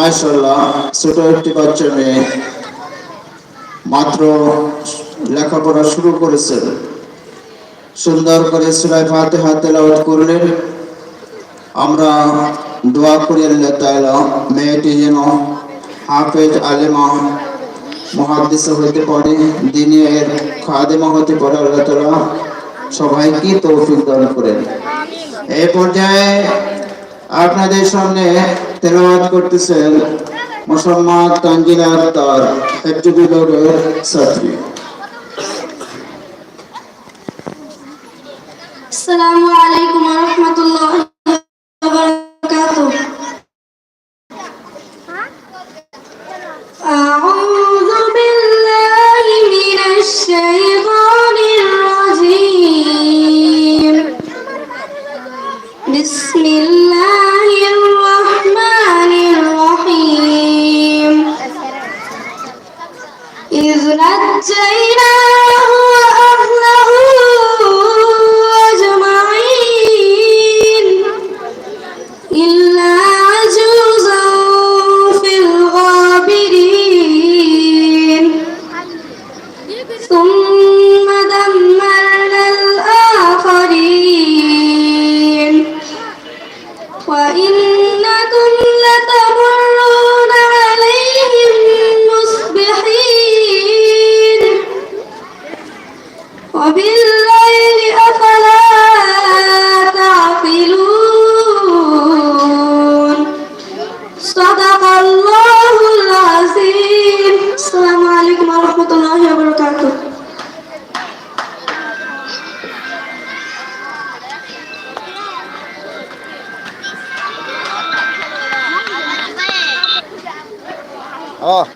মাশাল্লাহ ছোট একটি বাচ্চা মেয়ে মাত্র লেখাপড়া শুরু করেছেন সুন্দর করে সুরাই ফাতিহা তেলাওয়াত করলেন আমরা দোয়া করি আল্লাহ তাআলা মেয়েটি যেন হাফেজ, আলেমা মহাদিস হতে পারে, দিনের খাদেমা হতে পারে, আল্লাহ তাআলা সবাইকে তৌফিক দান করেন। এই পর্যায়ে আপনাদের সামনে তেলাওয়াত করতেছেন মোসাম্মদ তানজিনা আক্তার হেফজুবিলোরের ছাত্রী। আসসালামু আলাইকুম। بسم الله الرحمن الرحيم. إذ نجيناه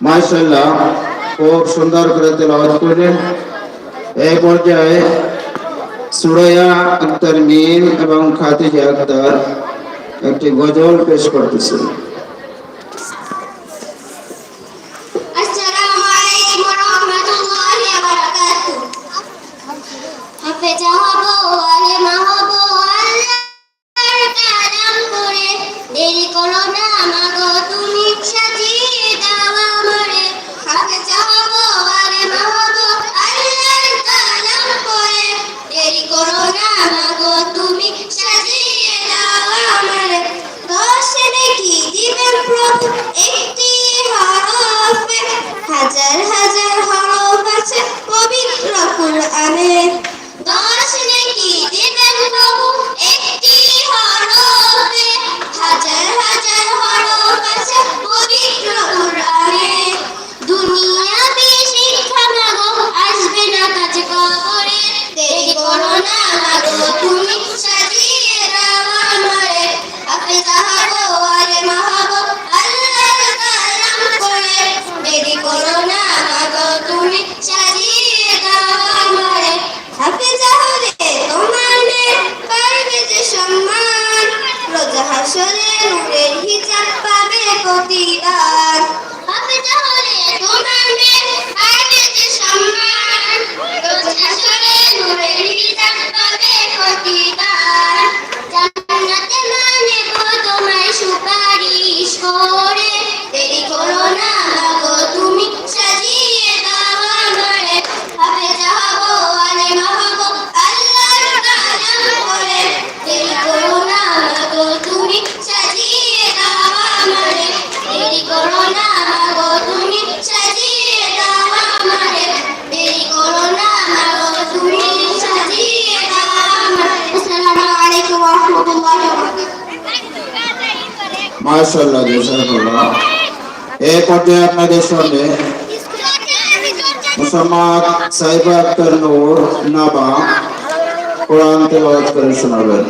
মাশাল্লাহ খুব সুন্দর করে তেলাওয়াত করলেন। এই পর্যায়ে সুরাইয়া আক্তার মিম এবং খাদিজা আক্তার একটি গজল পেশ করতেছেন হাসরে নূরের হিজাব পাবে প্রতিবার। হাফেজা তাহলে তোমার মেয়ে পাবে যে সম্মান হাসরে নূরের হিজাব পাবে প্রতিদান বারাকাতুহু মাশাল্লাহ জাযাকাল্লাহ এই পর্যায়ে আপনাদের সামনে মুসলমান সাইবা আক্তার নূর নাবা কোরআন তেলাওয়াত করে শোনাবেন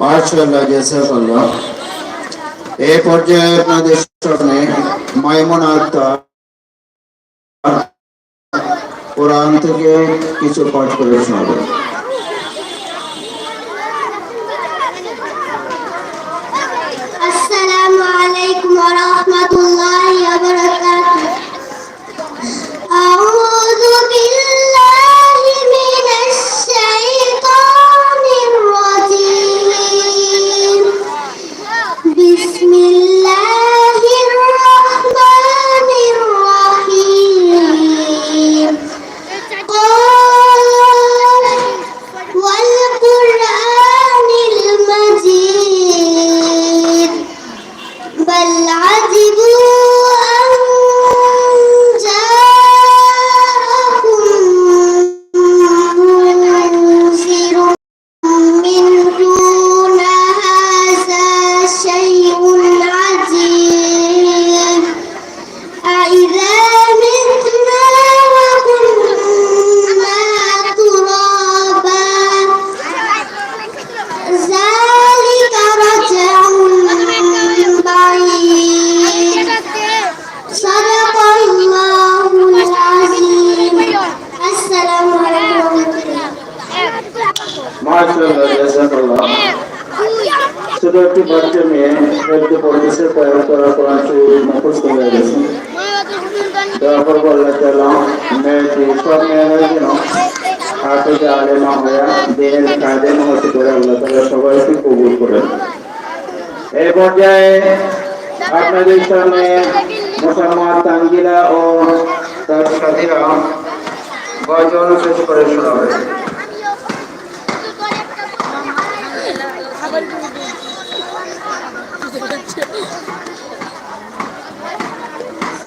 মাশাআল্লাহ জাযাকাল্লাহ এ পর্যায়ে আপনাদের সামনে মাইমুনা আক্তার কোরআন থেকে কিছু পাঠ করে শোনাবে। আসসালামু আলাইকুম ওয়া রাহমাতুল্লাহি একটি বাচ্চা মেয়ে পড়তে পড়তেছে পড়ার করার কোরআন শরীফ মুখস্থ হয়ে গেছে। তারপর বললে তাআলা মেয়েটি, সব মেয়েরা যেন হাফেজে আলেমা হয়ে দিনের কাজে হতে করে আল্লাহ তাআলা সবাইকে কবুল করেন এই পর্যায়ে আপনাদের সামনে মুসলমান তাঙ্গিলা ও তার সাথীরা গজল শেষ করে শোনাবে।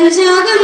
and